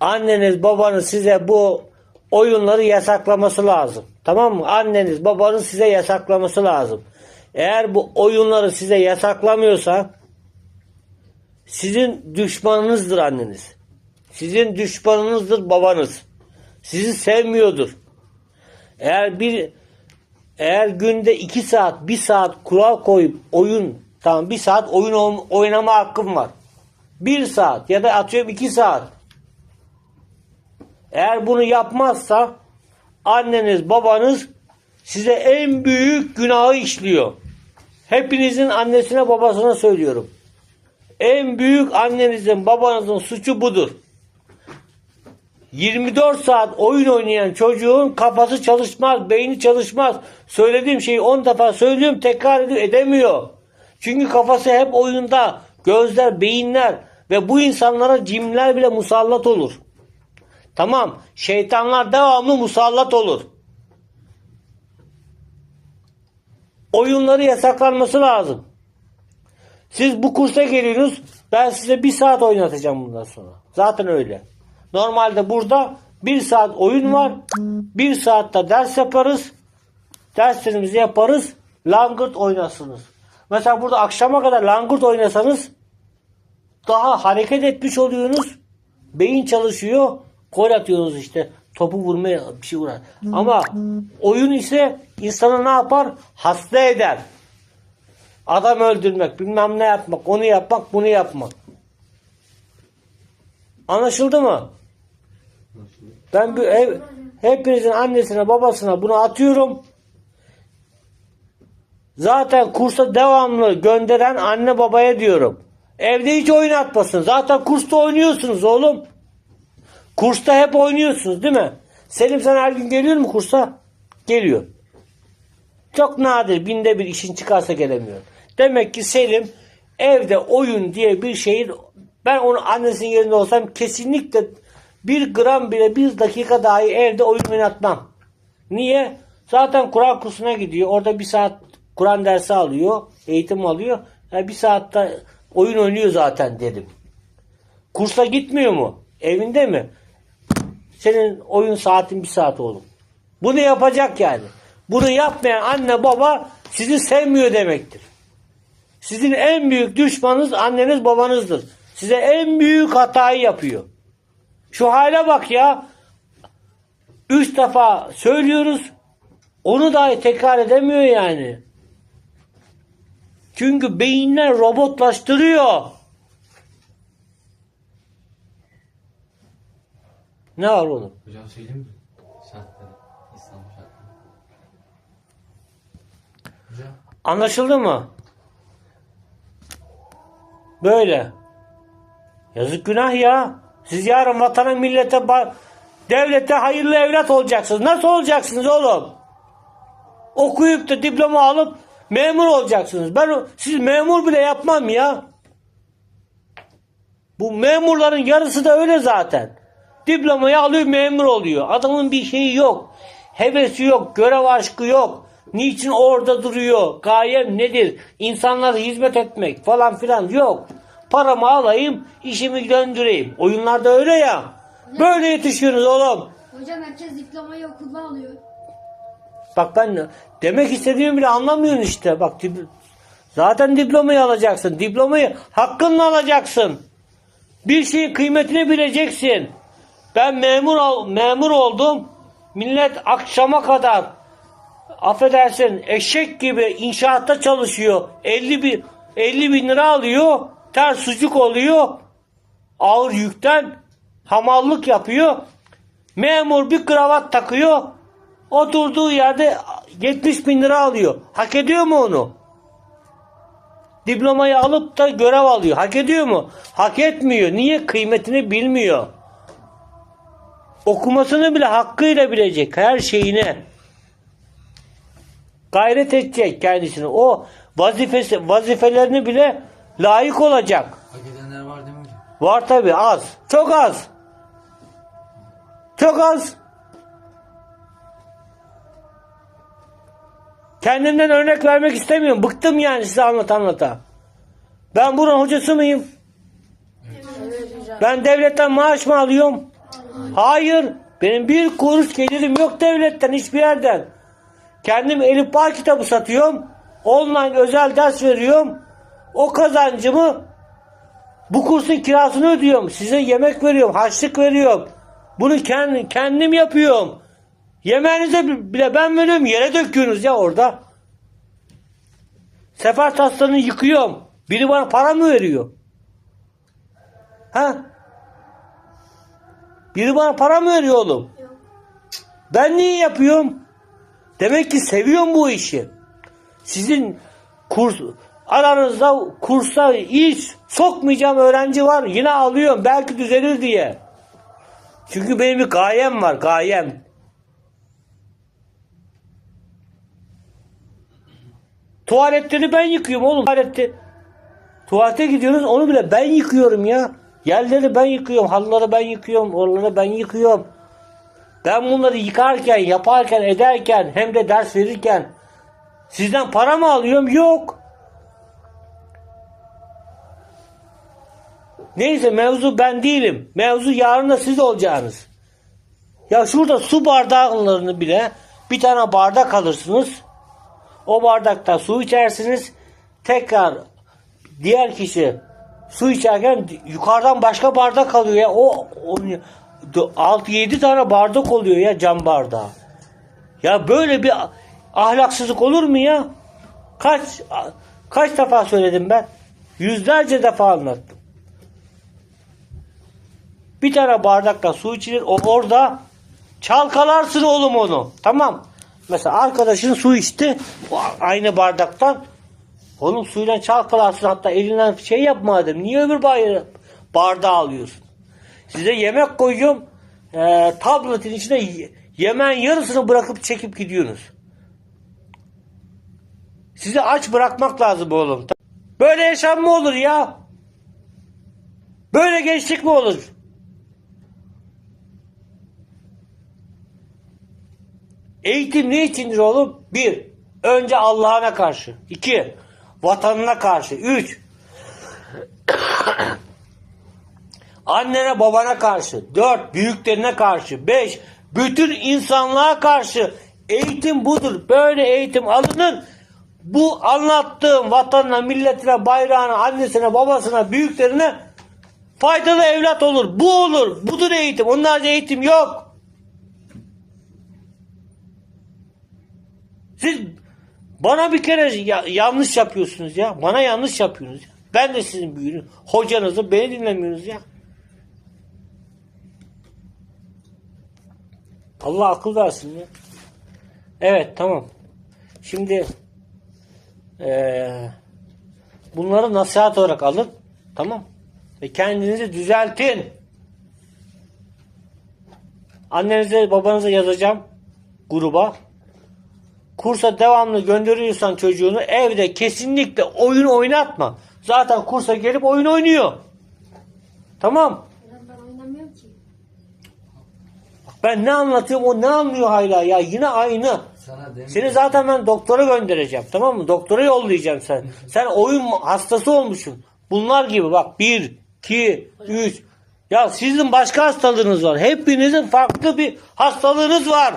anneniz babanız size bu oyunları yasaklaması lazım. Tamam mı? Anneniz babanız size yasaklaması lazım. Eğer bu oyunları size yasaklamıyorsa sizin düşmanınızdır anneniz. Sizin düşmanınızdır babanız. Sizi sevmiyordur. Eğer bir eğer günde iki saat, bir saat kural koyup oyun, tamam bir saat oyun oyn- oynama hakkım var. Bir saat ya da atıyorum iki saat. Eğer bunu yapmazsa anneniz, babanız size en büyük günahı işliyor. Hepinizin annesine babasına söylüyorum. En büyük annenizin, babanızın suçu budur. 24 saat oyun oynayan çocuğun kafası çalışmaz, beyni çalışmaz. Söylediğim şeyi 10 defa söylüyorum, tekrar edemiyor. Çünkü kafası hep oyunda. Gözler, beyinler ve bu insanlara cimler bile musallat olur. Tamam, şeytanlar devamlı musallat olur. Oyunları yasaklanması lazım. Siz bu kursa geliyorsunuz. Ben size bir saat oynatacağım bundan sonra. Zaten öyle. Normalde burada bir saat oyun var. Bir saatte ders yaparız. Derslerimizi yaparız. Langırt oynasınız. Mesela burada akşama kadar langırt oynasanız daha hareket etmiş oluyorsunuz. Beyin çalışıyor. Gol atıyorsunuz işte. Topu vurmaya bir şey vurar. Ama oyun ise insanı ne yapar? Hasta eder. Adam öldürmek, bilmem ne yapmak, onu yapmak, bunu yapmak. Anlaşıldı mı? Ben bir ev, hepinizin annesine, babasına bunu atıyorum. Zaten kursa devamlı gönderen anne babaya diyorum. Evde hiç oynatmasın. Zaten kursta oynuyorsunuz oğlum. Kursta hep oynuyorsunuz değil mi? Selim sen her gün geliyor mu kursa? Geliyor. Çok nadir binde bir işin çıkarsa gelemiyor. Demek ki Selim evde oyun diye bir şeyin ben onun annesinin yerinde olsam kesinlikle bir gram bile bir dakika dahi evde oyun oynatmam. Niye? Zaten Kur'an kursuna gidiyor. Orada bir saat Kur'an dersi alıyor. Eğitim alıyor. Yani bir saatte oyun oynuyor zaten dedim. Kursa gitmiyor mu? Evinde mi? Senin oyun saatin bir saat oğlum. Bunu yapacak yani. Bunu yapmayan anne baba sizi sevmiyor demektir. Sizin en büyük düşmanınız anneniz babanızdır. Size en büyük hatayı yapıyor. Şu hale bak ya. Üç defa söylüyoruz. Onu dahi tekrar edemiyor yani. Çünkü beyinler robotlaştırıyor. Ne var oğlum? Hocam söyleyeyim mi? Şartları. İstanbul şartları. Hocam. Anlaşıldı mı? Böyle. Yazık günah ya. Siz yarın vatana millete devlete hayırlı evlat olacaksınız. Nasıl olacaksınız oğlum? Okuyup da diploma alıp memur olacaksınız. Ben siz memur bile yapmam ya. Bu memurların yarısı da öyle zaten. Diplomayı alıyor memur oluyor. Adamın bir şeyi yok. Hevesi yok. Görev aşkı yok. Niçin orada duruyor? Gayem nedir? İnsanlara hizmet etmek falan filan yok. Paramı alayım, işimi döndüreyim. Oyunlarda öyle ya. Böyle yetişiyorsunuz oğlum. Hocam herkes diplomayı okulda alıyor. Bak ben demek istediğimi bile anlamıyorsun işte. Bak zaten diplomayı alacaksın. Diplomayı hakkınla alacaksın. Bir şeyin kıymetini bileceksin. Ben memur ol- memur oldum. Millet akşama kadar affedersin eşek gibi inşaatta çalışıyor. 50 bin, 50 bin lira alıyor. Ters sucuk oluyor. Ağır yükten hamallık yapıyor. Memur bir kravat takıyor. Oturduğu yerde 70 bin lira alıyor. Hak ediyor mu onu? Diplomayı alıp da görev alıyor. Hak ediyor mu? Hak etmiyor. Niye? Kıymetini bilmiyor. Okumasını bile hakkıyla bilecek. Her şeyine. Gayret edecek kendisini. O vazifesi, vazifelerini bile layık olacak. Hak edenler var değil mi hocam? Var tabi az. Çok az. Çok az. Kendimden örnek vermek istemiyorum. Bıktım yani size anlat anlata. Ben buranın hocası mıyım? Ben devletten maaş mı alıyorum? Hayır. Benim bir kuruş gelirim yok devletten hiçbir yerden. Kendim Elif Bağ kitabı satıyorum. Online özel ders veriyorum. O kazancımı bu kursun kirasını ödüyorum. Size yemek veriyorum. Harçlık veriyorum. Bunu kendim, kendim yapıyorum. Yemeğinize bile ben veriyorum. Yere döküyorsunuz ya orada. Sefer taslarını yıkıyorum. Biri bana para mı veriyor? Ha? Biri bana para mı veriyor oğlum? Yok. Ben niye yapıyorum? Demek ki seviyorum bu işi. Sizin kurs aranızda kursa hiç sokmayacağım öğrenci var. Yine alıyorum. Belki düzelir diye. Çünkü benim bir gayem var. Gayem. Tuvaletleri ben yıkıyorum oğlum. Tuvalette, tuvalete gidiyoruz onu bile ben yıkıyorum ya. Yerleri ben yıkıyorum. Halıları ben yıkıyorum. Oraları ben yıkıyorum. Ben bunları yıkarken, yaparken, ederken hem de ders verirken sizden para mı alıyorum? Yok. Neyse mevzu ben değilim. Mevzu yarın da siz olacaksınız. Ya şurada su bardaklarını bile bir tane bardak alırsınız. O bardakta su içersiniz. Tekrar diğer kişi su içerken yukarıdan başka bardak alıyor ya. O, o 6-7 tane bardak oluyor ya cam bardağı. Ya böyle bir ahlaksızlık olur mu ya? Kaç kaç defa söyledim ben? Yüzlerce defa anlattım. Bir tane bardakla su içilir. O orada çalkalarsın oğlum onu. Tamam. Mesela arkadaşın su içti. Aynı bardaktan. Oğlum suyla çalkalarsın. Hatta elinden şey yapma dedim. Niye öbür bardağı, alıyorsun? Size yemek koyuyorum. E, tabletin içine y- yemeğin yarısını bırakıp çekip gidiyorsunuz. Sizi aç bırakmak lazım oğlum. Böyle yaşam mı olur ya? Böyle gençlik mi olur? Eğitim ne içindir oğlum? Bir, önce Allah'ına karşı. İki, vatanına karşı. Üç, annene babana karşı. Dört, büyüklerine karşı. Beş, bütün insanlığa karşı. Eğitim budur. Böyle eğitim alınır. Bu anlattığım vatanına, milletine, bayrağına, annesine, babasına, büyüklerine faydalı evlat olur. Bu olur. Budur eğitim. Onlarca eğitim yok. Siz bana bir kere ya- yanlış yapıyorsunuz ya. Bana yanlış yapıyorsunuz. Ya. Ben de sizin büyüğünüz. Hocanızı beni dinlemiyorsunuz ya. Allah akıl versin ya. Evet tamam. Şimdi eee, bunları nasihat olarak alın. Tamam. Ve kendinizi düzeltin. Annenize babanıza yazacağım gruba. Kursa devamlı gönderiyorsan çocuğunu evde kesinlikle oyun oynatma. Zaten kursa gelip oyun oynuyor. Tamam. Ben oynamıyorum ki. Ben ne anlatıyorum o ne anlıyor hala ya yine aynı. Sana Seni zaten ben doktora göndereceğim tamam mı? Doktora yollayacağım sen. Sen oyun hastası olmuşsun. Bunlar gibi bak 1, 2, 3. Ya sizin başka hastalığınız var. Hepinizin farklı bir hastalığınız var.